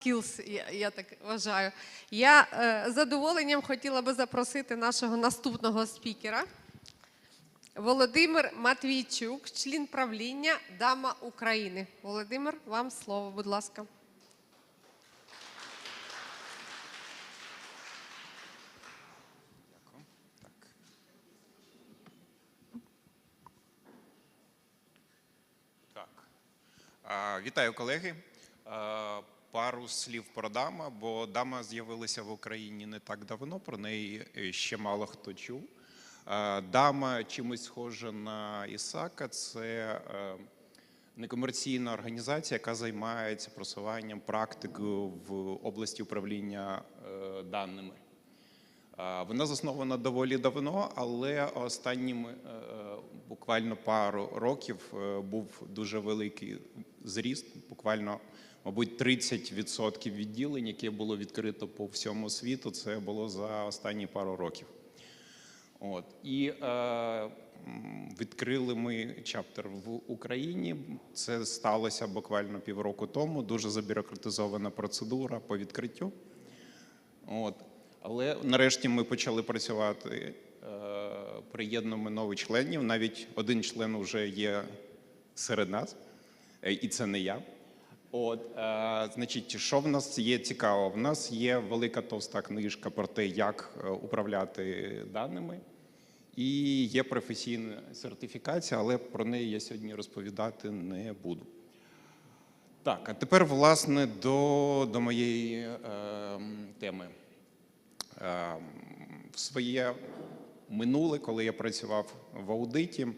skills, я, я так вважаю. Я е, з задоволенням хотіла би запросити нашого наступного спікера. Володимир Матвійчук, член правління Дама України. Володимир, вам слово, будь ласка. Вітаю, колеги. Пару слів про дама, бо дама з'явилася в Україні не так давно. Про неї е, ще мало хто чув. Дама чимось схожа на Ісака. Це е, некомерційна організація, яка займається просуванням практики в області управління е, даними. Вона заснована доволі давно, але останніми е, е, буквально пару років е, був дуже великий зріст, буквально, мабуть, 30% відділень, яке було відкрито по всьому світу. Це було за останні пару років. От і е, відкрили ми чаптер в Україні. Це сталося буквально півроку тому. Дуже забюрократизована процедура по відкриттю. От. Але нарешті ми почали працювати, е, приєднуємо нових членів. Навіть один член вже є серед нас, е, і це не я. От, е, значить, що в нас є цікаво? В нас є велика товста книжка про те, як е, управляти даними, і є професійна сертифікація, але про неї я сьогодні розповідати не буду. Так, а тепер, власне, до, до моєї е, теми. Е, в своє минуле, коли я працював в аудиті,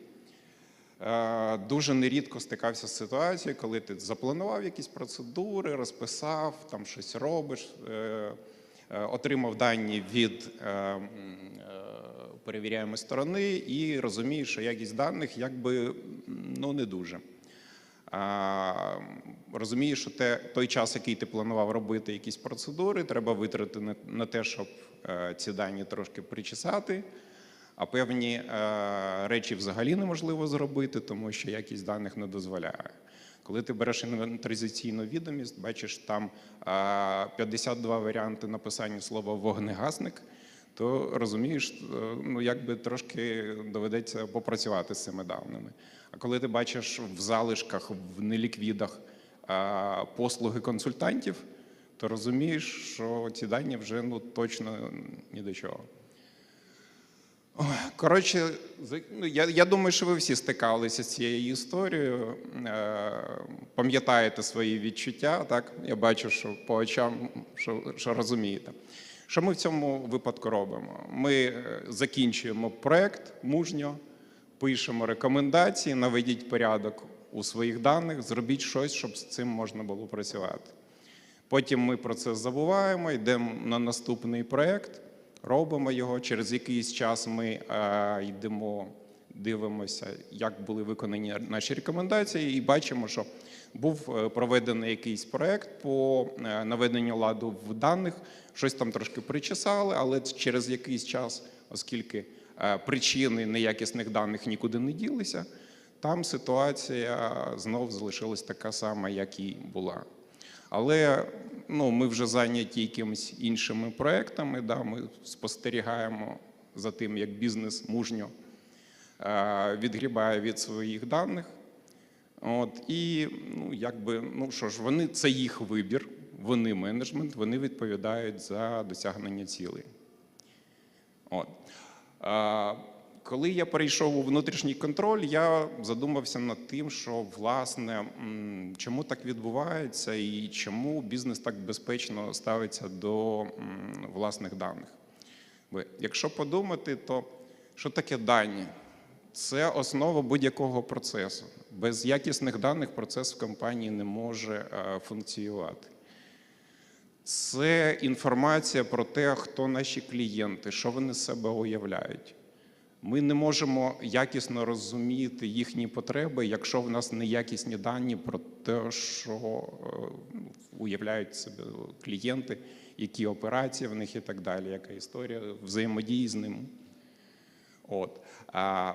дуже нерідко стикався з ситуацією, коли ти запланував якісь процедури, розписав, там щось робиш, е, е, отримав дані від е, м, е, перевіряємої сторони і розумієш, що якість даних якби ну, не дуже. Розумієш, що те, той час, який ти планував робити якісь процедури, треба витратити на, те, щоб е, ці дані трошки причесати. А певні е, речі взагалі неможливо зробити, тому що якість даних не дозволяє. Коли ти береш інвентаризаційну відомість, бачиш там е, 52 варіанти написання слова вогнегасник, то розумієш, е, ну якби трошки доведеться попрацювати з цими даними. А коли ти бачиш в залишках, в неліквідах е, послуги консультантів, то розумієш, що ці дані вже ну точно ні до чого. Коротше, ну, я, я думаю, що ви всі стикалися з цією історією, е, пам'ятаєте свої відчуття, так? Я бачу, що по очам, що, що розумієте. Що ми в цьому випадку робимо? Ми е, закінчуємо проект мужньо, пишемо рекомендації, наведіть порядок у своїх даних, зробіть щось, щоб з цим можна було працювати. Потім ми про це забуваємо, йдемо на наступний проект, робимо його. Через якийсь час ми е, йдемо, дивимося, як були виконані наші рекомендації, і бачимо, що був е, проведений якийсь проект по е, наведенню ладу в даних. Щось там трошки причесали, але через якийсь час, оскільки причини неякісних даних нікуди не ділися, там ситуація знов залишилась така сама, як і була. Але ну, ми вже зайняті якимись іншими проектами. Да, ми спостерігаємо за тим, як бізнес мужньо е, відгрібає від своїх даних. От, і ну, якби, ну що ж, вони це їх вибір, вони менеджмент, вони відповідають за досягнення цілей. От. Коли я перейшов у внутрішній контроль, я задумався над тим, що власне чому так відбувається і чому бізнес так безпечно ставиться до власних даних. Якщо подумати, то що таке дані? Це основа будь-якого процесу. Без якісних даних процес в компанії не може е, функціювати. Це інформація про те, хто наші клієнти, що вони себе уявляють. Ми не можемо якісно розуміти їхні потреби, якщо в нас неякісні дані про те, що е, уявляють себе клієнти, які операції в них і так далі, яка історія взаємодії з ними. От. А,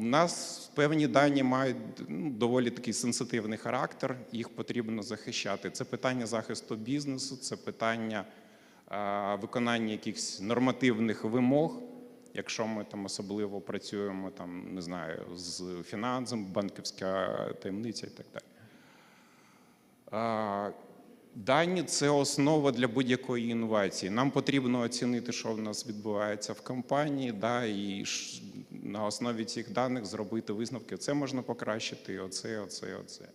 у нас певні дані мають ну, доволі такий сенситивний характер, їх потрібно захищати. Це питання захисту бізнесу, це питання виконання якихось нормативних вимог. Якщо ми там особливо працюємо там, не знаю, з фінансом, банківська таємниця і так далі. Дані це основа для будь-якої інновації. Нам потрібно оцінити, що в нас відбувається в компанії, да, і на основі цих даних зробити висновки. Це можна покращити, оце, оце, оце.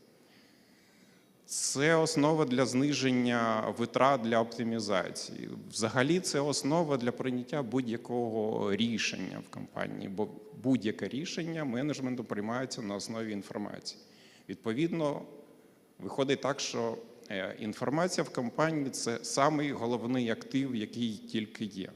Це основа для зниження витрат для оптимізації. Взагалі, це основа для прийняття будь-якого рішення в компанії, бо будь-яке рішення менеджменту приймається на основі інформації. Відповідно, виходить так, що е, інформація в компанії це самий головний актив, який тільки є.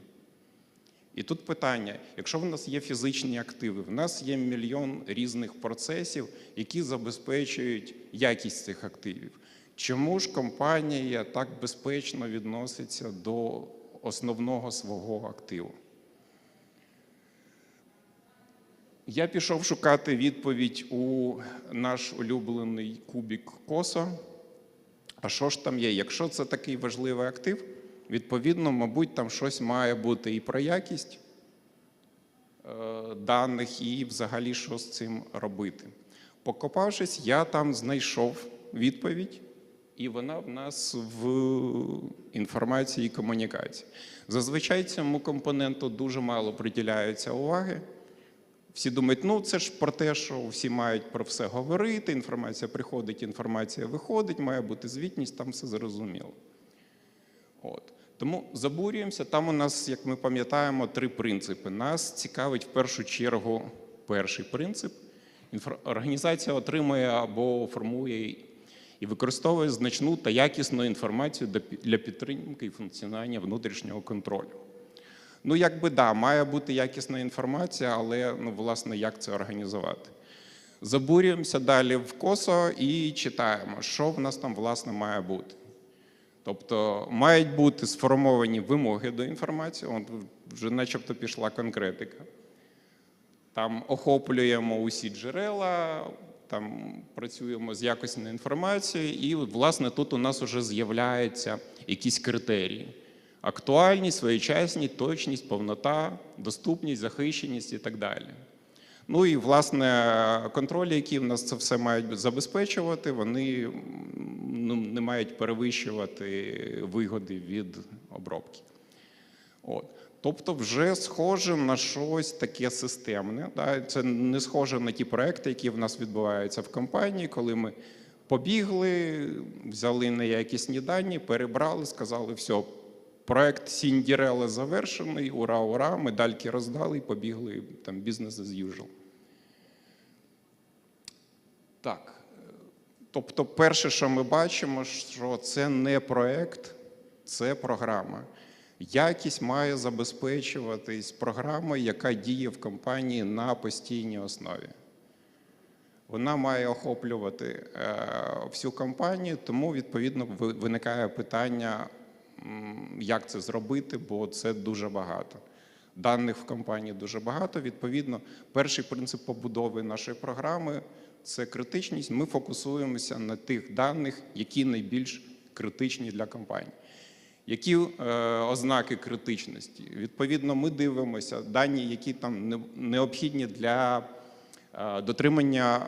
І тут питання: якщо в нас є фізичні активи, в нас є мільйон різних процесів, які забезпечують якість цих активів. Чому ж компанія так безпечно відноситься до основного свого активу? Я пішов шукати відповідь у наш улюблений кубік Косо. А що ж там є? Якщо це такий важливий актив, відповідно, мабуть, там щось має бути і про якість е, даних, і взагалі що з цим робити. Покопавшись, я там знайшов відповідь, і вона в нас в інформації і комунікації. Зазвичай цьому компоненту дуже мало приділяється уваги. Всі думають, ну це ж про те, що всі мають про все говорити, інформація приходить, інформація виходить, має бути звітність, там все зрозуміло. От. Тому забурюємося. Там у нас, як ми пам'ятаємо, три принципи. Нас цікавить в першу чергу перший принцип. Організація отримує або формує і використовує значну та якісну інформацію для підтримки і функціонування внутрішнього контролю. Ну, якби да, має бути якісна інформація, але ну, власне, як це організувати? Забурюємося далі в косо і читаємо, що в нас там власне має бути. Тобто мають бути сформовані вимоги до інформації, от вже начебто пішла конкретика. Там охоплюємо усі джерела, там працюємо з якісною інформацією, і, власне, тут у нас вже з'являються якісь критерії: актуальність, своєчасність, точність, повнота, доступність, захищеність і так далі. Ну і власне контролі, які в нас це все мають забезпечувати, вони ну, не мають перевищувати вигоди від обробки. От. Тобто, вже схоже на щось таке системне. Да? Це не схоже на ті проекти, які в нас відбуваються в компанії, коли ми побігли, взяли неякісні дані, перебрали, сказали, все, проект Сіндірела завершений, ура, ура, медальки роздали і побігли там бізнес as usual. Так. Тобто, перше, що ми бачимо, що це не проект, це програма. Якість має забезпечуватись програмою, яка діє в компанії на постійній основі. Вона має охоплювати е, всю компанію, тому відповідно виникає питання, як це зробити, бо це дуже багато. Даних в компанії дуже багато. Відповідно, перший принцип побудови нашої програми це критичність. Ми фокусуємося на тих даних, які найбільш критичні для компанії. Які е, ознаки критичності? Відповідно, ми дивимося дані, які там необхідні для е, дотримання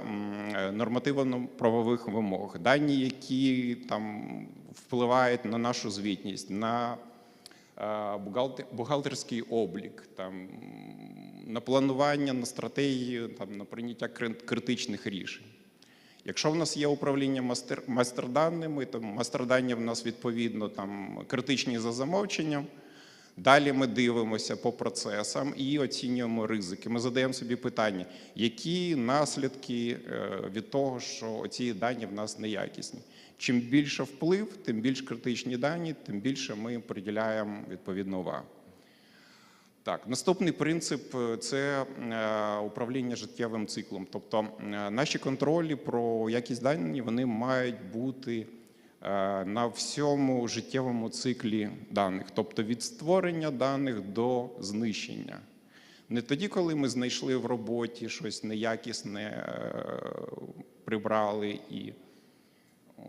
нормативно-правових вимог, дані, які там впливають на нашу звітність, на е, бухгалтерський облік, там, на планування, на стратегію, там, на прийняття критичних рішень. Якщо в нас є управління мастер, мастерданими, то мастердання в нас відповідно там критичні за замовченням. Далі ми дивимося по процесам і оцінюємо ризики. Ми задаємо собі питання, які наслідки е, від того, що ці дані в нас неякісні. Чим більше вплив, тим більш критичні дані, тим більше ми приділяємо відповідну увагу. Так, наступний принцип е, це е, управління життєвим циклом. Тобто е, наші контролі про якість даних вони мають бути на всьому життєвому циклі даних, тобто від створення даних до знищення. Не тоді, коли ми знайшли в роботі щось неякісне, прибрали і.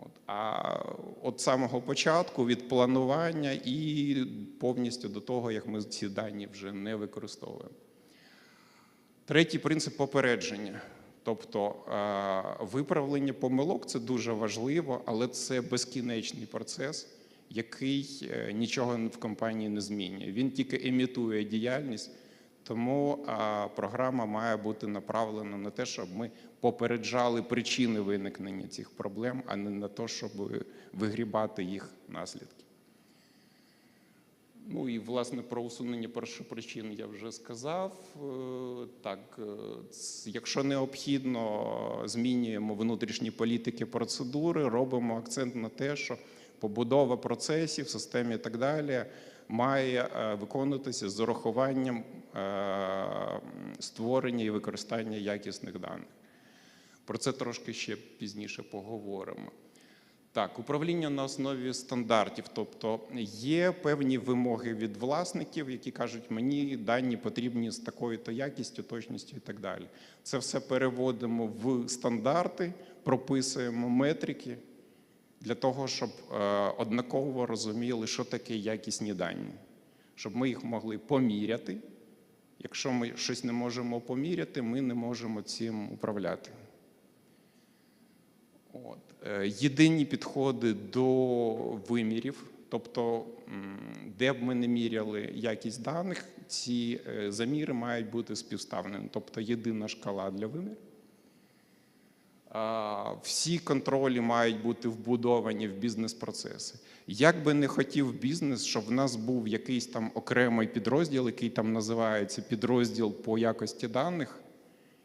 От. А от самого початку від планування і повністю до того, як ми ці дані вже не використовуємо. Третій принцип попередження. Тобто е, виправлення помилок це дуже важливо, але це безкінечний процес, який е, нічого в компанії не змінює. Він тільки імітує діяльність, тому е, програма має бути направлена на те, щоб ми попереджали причини виникнення цих проблем, а не на те, щоб вигрібати їх наслідки. Ну і власне про усунення першопричин я вже сказав. Е, Так, е, якщо необхідно, змінюємо внутрішні політики, процедури, робимо акцент на те, що побудова процесів, систем і так далі має е, виконуватися з урахуванням створення і використання якісних даних. Про це трошки ще пізніше поговоримо. Так, управління на основі стандартів, тобто є певні вимоги від власників, які кажуть, мені дані потрібні з такою-то якістю, точністю і так далі. Це все переводимо в стандарти, прописуємо метрики для того, щоб е, однаково розуміли, що таке якісні дані, щоб ми їх могли поміряти. Якщо ми щось не можемо поміряти, ми не можемо цим управляти. От. Е, Єдині підходи до вимірів, тобто, де б ми не міряли якість даних, ці е, заміри мають бути співставними, тобто єдина шкала для вимірів. Всі контролі мають бути вбудовані в бізнес-процеси. Як би не хотів бізнес, щоб в нас був якийсь там окремий підрозділ, який там називається підрозділ по якості даних,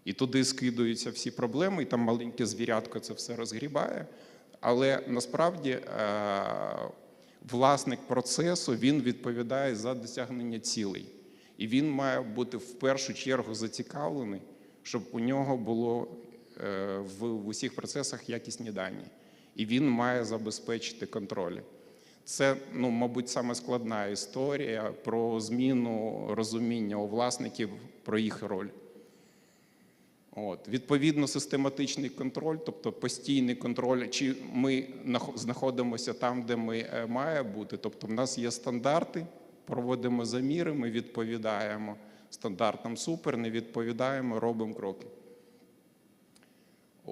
і туди скидаються всі проблеми, і там маленьке звірятко це все розгрібає. Але насправді е, власник процесу він відповідає за досягнення цілей. І він має бути в першу чергу зацікавлений, щоб у нього було в усіх процесах якісні дані. І він має забезпечити контроль. Це, ну, мабуть, саме складна історія про зміну розуміння у власників про їх роль. От. Відповідно, систематичний контроль, тобто постійний контроль, чи ми знаходимося там, де ми е, має бути. Тобто, в нас є стандарти, проводимо заміри, ми відповідаємо стандартам супер, не відповідаємо, робимо кроки.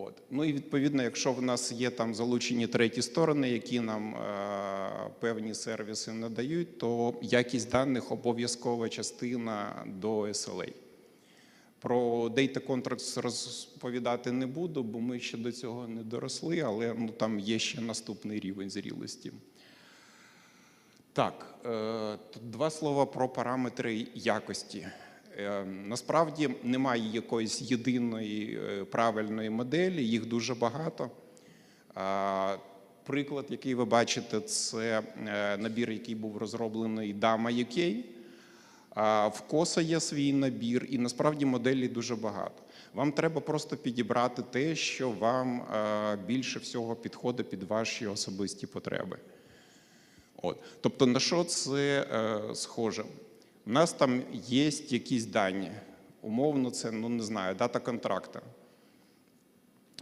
От. Ну і відповідно, якщо в нас є там залучені треті сторони, які нам е, певні сервіси надають, то якість даних обов'язкова частина до SLA. Про Data Contracts розповідати не буду, бо ми ще до цього не доросли, але ну, там є ще наступний рівень зрілості. Так, е, два слова про параметри якості. Е, Насправді немає якоїсь єдиної е, правильної моделі, їх дуже багато. Приклад, який ви бачите, це е, набір, який був розроблений Dama UK. В коса є свій набір, і насправді моделей дуже багато. Вам треба просто підібрати те, що вам е, більше всього підходить під ваші особисті потреби. От. Тобто, на що це схоже? У нас там є якісь дані. Умовно, це ну не знаю, дата контракта.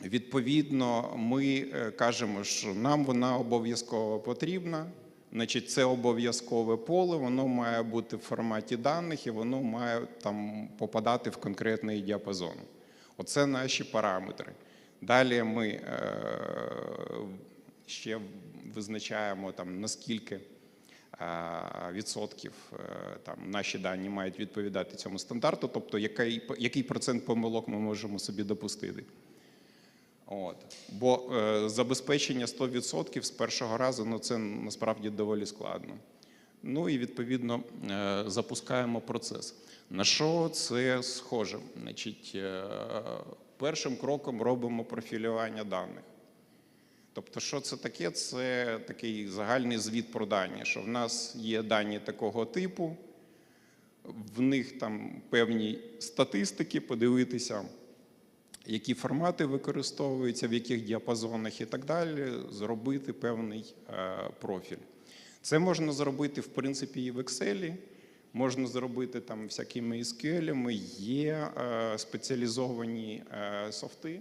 Відповідно, ми е, кажемо, що нам вона обов'язково потрібна. Значить, це обов'язкове поле, воно має бути в форматі даних і воно має там попадати в конкретний діапазон. Оце наші параметри. Далі ми е, ще визначаємо там наскільки відсотків е, там наші дані мають відповідати цьому стандарту, тобто який, який процент помилок ми можемо собі допустити. От. Бо е, забезпечення 100% з першого разу ну, це насправді доволі складно. Ну і відповідно е, запускаємо процес. На що це схоже? Значить, е, першим кроком робимо профілювання даних. Тобто, що це таке? Це такий загальний звіт про дані, що в нас є дані такого типу, в них там певні статистики, подивитися які формати використовуються, в яких діапазонах і так далі, зробити певний е, профіль. Це можна зробити, в принципі, і в Excel. можна зробити там всякими SQL, є е, спеціалізовані е, софти.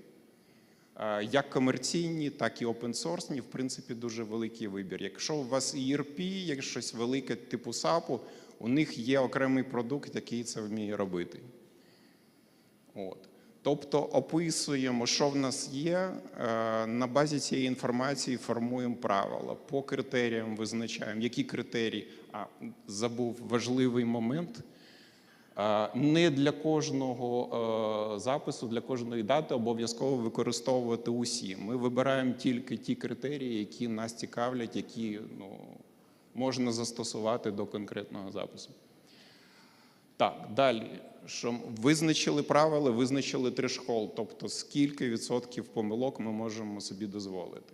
Е, Як комерційні, так і опенсорсні, в принципі, дуже великий вибір. Якщо у вас ERP, є щось велике типу SAP, у них є окремий продукт, який це вміє робити. От. Тобто описуємо, що в нас є. е, На базі цієї інформації формуємо правила. По критеріям визначаємо, які критерії. А забув важливий момент. Е, Не для кожного е, запису, для кожної дати обов'язково використовувати усі. Ми вибираємо тільки ті критерії, які нас цікавлять, які ну, можна застосувати до конкретного запису. Так, далі. Що визначили правила, визначили трешхолд, тобто скільки відсотків помилок ми можемо собі дозволити.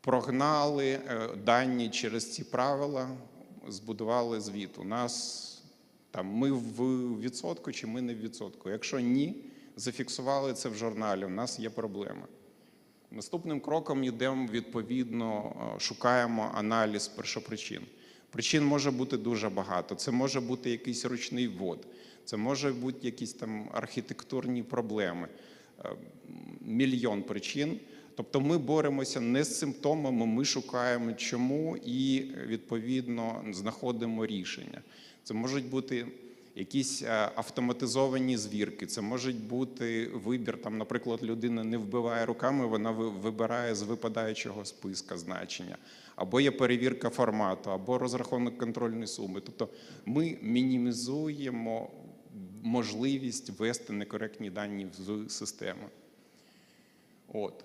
Прогнали е, дані через ці правила, збудували звіт. У нас там ми в відсотку чи ми не в відсотку. Якщо ні, зафіксували це в журналі, у нас є проблема. Наступним кроком йдемо відповідно, е, шукаємо аналіз першопричин. Причин може бути дуже багато. Це може бути якийсь ручний ввод, це може бути якісь там архітектурні проблеми, е, мільйон причин. Тобто ми боремося не з симптомами, ми шукаємо чому і відповідно знаходимо рішення. Це можуть бути якісь е, автоматизовані звірки, це можуть бути вибір. Там, наприклад, людина не вбиває руками, вона вибирає з випадаючого списка значення, або є перевірка формату, або розрахунок контрольної суми. Тобто ми мінімізуємо можливість ввести некоректні дані в систему. От.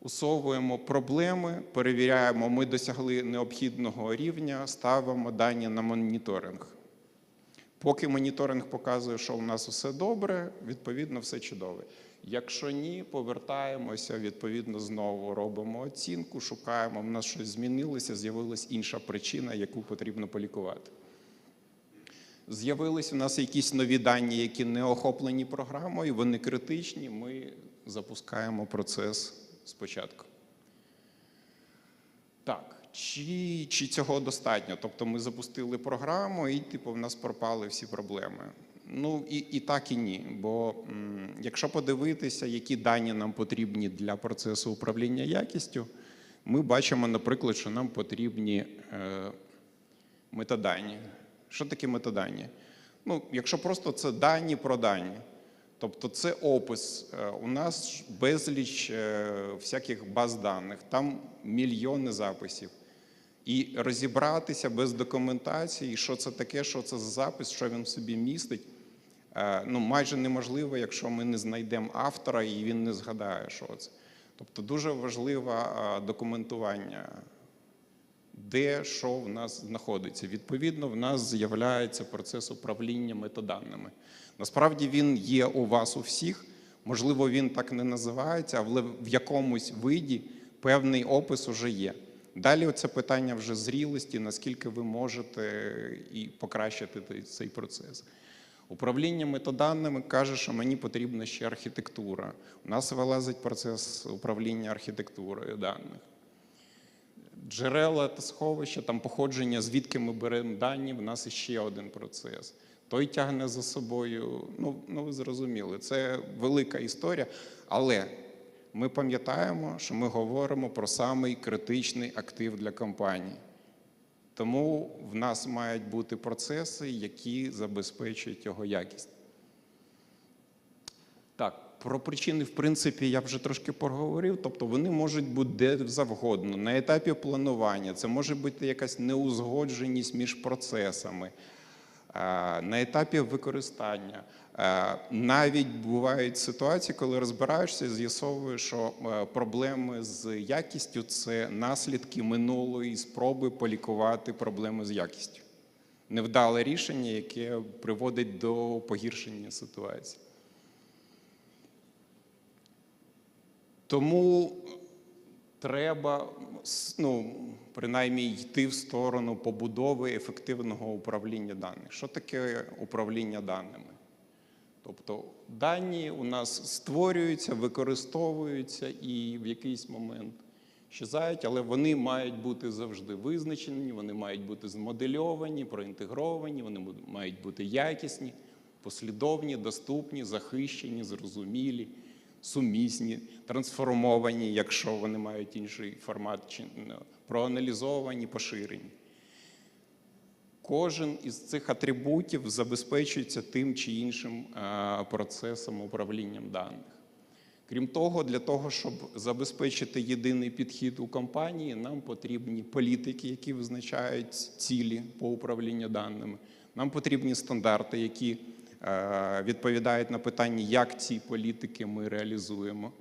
Усовуємо проблеми, перевіряємо, ми досягли необхідного рівня, ставимо дані на моніторинг. Поки моніторинг показує, що у нас все добре, відповідно, все чудове. Якщо ні, повертаємося, відповідно, знову робимо оцінку, шукаємо, в нас щось змінилося, з'явилася інша причина, яку потрібно полікувати. З'явились у нас якісь нові дані, які не охоплені програмою, вони критичні, ми запускаємо процес спочатку. Так, чи, чи цього достатньо? Тобто ми запустили програму, і типу, в нас пропали всі проблеми. Ну і, і так, і ні. Бо м, якщо подивитися, які дані нам потрібні для процесу управління якістю, ми бачимо, наприклад, що нам потрібні е, метадані. Що таке метадані? Ну, якщо просто це дані про дані. Тобто це опис. Е, У нас безліч е, всяких баз даних, там мільйони записів. І розібратися без документації, що це таке, що це за запис, що він в собі містить, е, ну майже неможливо, якщо ми не знайдемо автора і він не згадає, що це. Тобто дуже важливе документування, де що в нас знаходиться. Відповідно, в нас з'являється процес управління метаданими. Насправді він є у вас у всіх. Можливо, він так не називається, але в якомусь виді певний опис уже є. Далі це питання вже зрілості, наскільки ви можете і покращити цей процес. Управління метаданими каже, що мені потрібна ще архітектура. У нас вилазить процес управління архітектурою даних. Джерела та сховища, там походження, звідки ми беремо дані, в нас іще один процес. Той тягне за собою, ну, ну ви зрозуміли, це велика історія. Але ми пам'ятаємо, що ми говоримо про самий критичний актив для компанії. Тому в нас мають бути процеси, які забезпечують його якість. Так, про причини, в принципі, я вже трошки поговорив. Тобто вони можуть бути де завгодно. На етапі планування це може бути якась неузгодженість між процесами. На етапі використання навіть бувають ситуації, коли розбираєшся, і з'ясовуєш, що е, проблеми з якістю це наслідки минулої спроби полікувати проблеми з якістю. Невдале рішення, яке приводить до погіршення ситуації. Тому треба ну, принаймні йти в сторону побудови ефективного управління даних. Що таке управління даними? Тобто дані у нас створюються, використовуються, і в якийсь момент щезають, але вони мають бути завжди визначені, вони мають бути змодельовані, проінтегровані, вони мають бути якісні, послідовні, доступні, захищені, зрозумілі, сумісні, трансформовані, якщо вони мають інший формат, чи ну, проаналізовані, поширені. Кожен із цих атрибутів забезпечується тим чи іншим е, процесом управлінням даних. Крім того, для того, щоб забезпечити єдиний підхід у компанії, нам потрібні політики, які визначають цілі по управлінню даними. Нам потрібні стандарти, які е, відповідають на питання, як ці політики ми реалізуємо,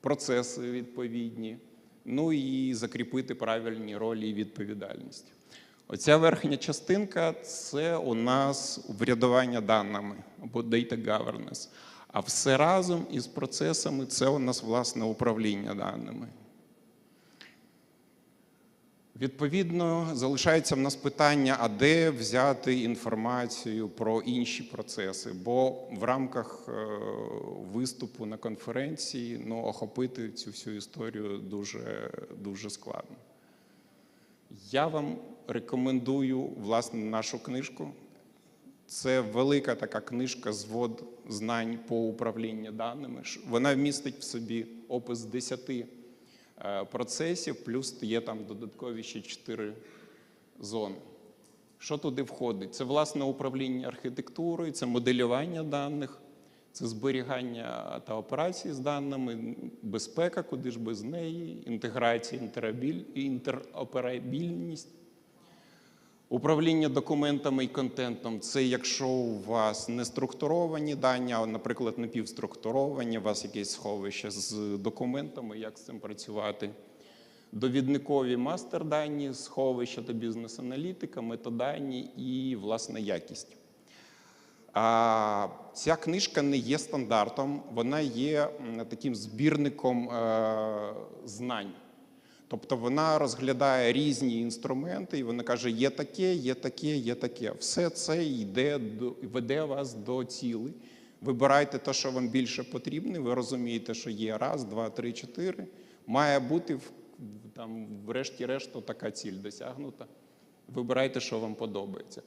процеси відповідні, ну і закріпити правильні ролі і відповідальності. Оця верхня частинка це у нас врядування даними або data governance. А все разом із процесами це у нас власне управління даними. Відповідно, залишається в нас питання, а де взяти інформацію про інші процеси? Бо в рамках е, виступу на конференції ну, охопити цю всю історію дуже, дуже складно. Я вам рекомендую власне нашу книжку. Це велика така книжка звод знань по управлінню даними. Вона містить в собі опис 10 е, процесів, плюс є там додаткові ще 4 зони. Що туди входить? Це власне управління архітектурою, це моделювання даних, це зберігання та операції з даними, безпека, куди ж без неї, інтеграція, інтерабіль- інтероперабільність. Управління документами і контентом це якщо у вас не структуровані дані, а, наприклад, напівструктуровані, у вас якесь сховище з документами, як з цим працювати. Довідникові мастер-дані, сховища та бізнес-аналітика, метадані і власне якість. А ця книжка не є стандартом, вона є таким збірником е, знань. Тобто вона розглядає різні інструменти, і вона каже: є таке, є таке, є таке. Все це йде веде вас до цілей. Вибирайте те, що вам більше потрібно. Ви розумієте, що є раз, два, три, чотири. Має бути там, врешті-решт, така ціль досягнута. Вибирайте, що вам подобається.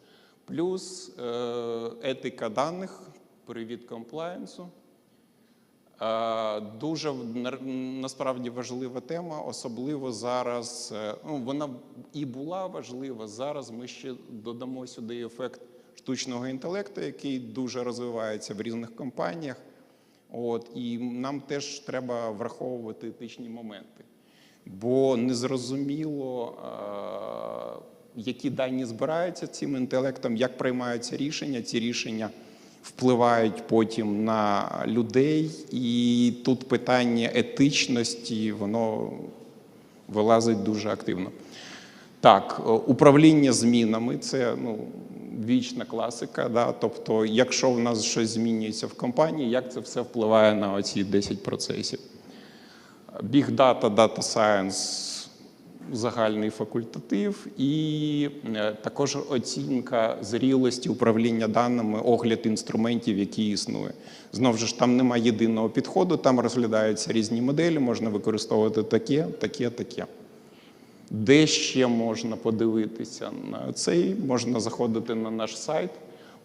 Плюс е, етика даних, привід комплаєнсу. Е, Дуже на- насправді важлива тема, особливо зараз. е, Ну, вона і була важлива. Зараз ми ще додамо сюди ефект штучного інтелекту, який дуже розвивається в різних компаніях. От, і нам теж треба враховувати етичні моменти. Бо незрозуміло, е, які дані збираються цим інтелектом, як приймаються рішення. Ці рішення впливають потім на людей, і тут питання етичності воно вилазить дуже активно. Так, управління змінами це ну, вічна класика. Да? Тобто, якщо в нас щось змінюється в компанії, як це все впливає на оці 10 процесів? Big Data, Data Science загальний факультатив, і е, також оцінка зрілості управління даними, огляд інструментів, які існує. Знову ж там немає єдиного підходу, там розглядаються різні моделі, можна використовувати таке, таке, таке. Де ще можна подивитися на цей? Можна заходити на наш сайт.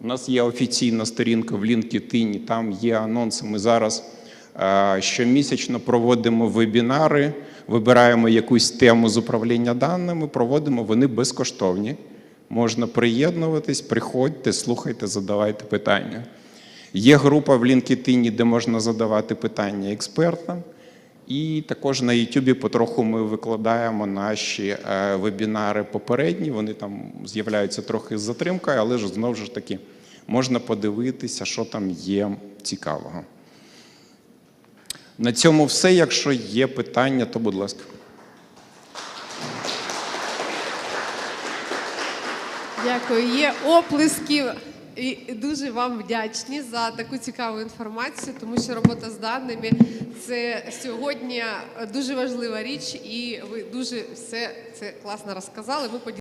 У нас є офіційна сторінка в LinkedIn, там є анонси. Ми зараз щомісячно проводимо вебінари, вибираємо якусь тему з управління даними, проводимо вони безкоштовні. Можна приєднуватись, приходьте, слухайте, задавайте питання. Є група в LinkedIn, де можна задавати питання експертам. І також на YouTube потроху ми викладаємо наші е, вебінари попередні. Вони там з'являються трохи з затримкою, але ж знову ж таки можна подивитися, що там є цікавого. На цьому все. Якщо є питання, то будь ласка. Дякую. Є оплески. І дуже вам вдячні за таку цікаву інформацію, тому що робота з даними це сьогодні дуже важлива річ, і ви дуже все це класно розказали. Ми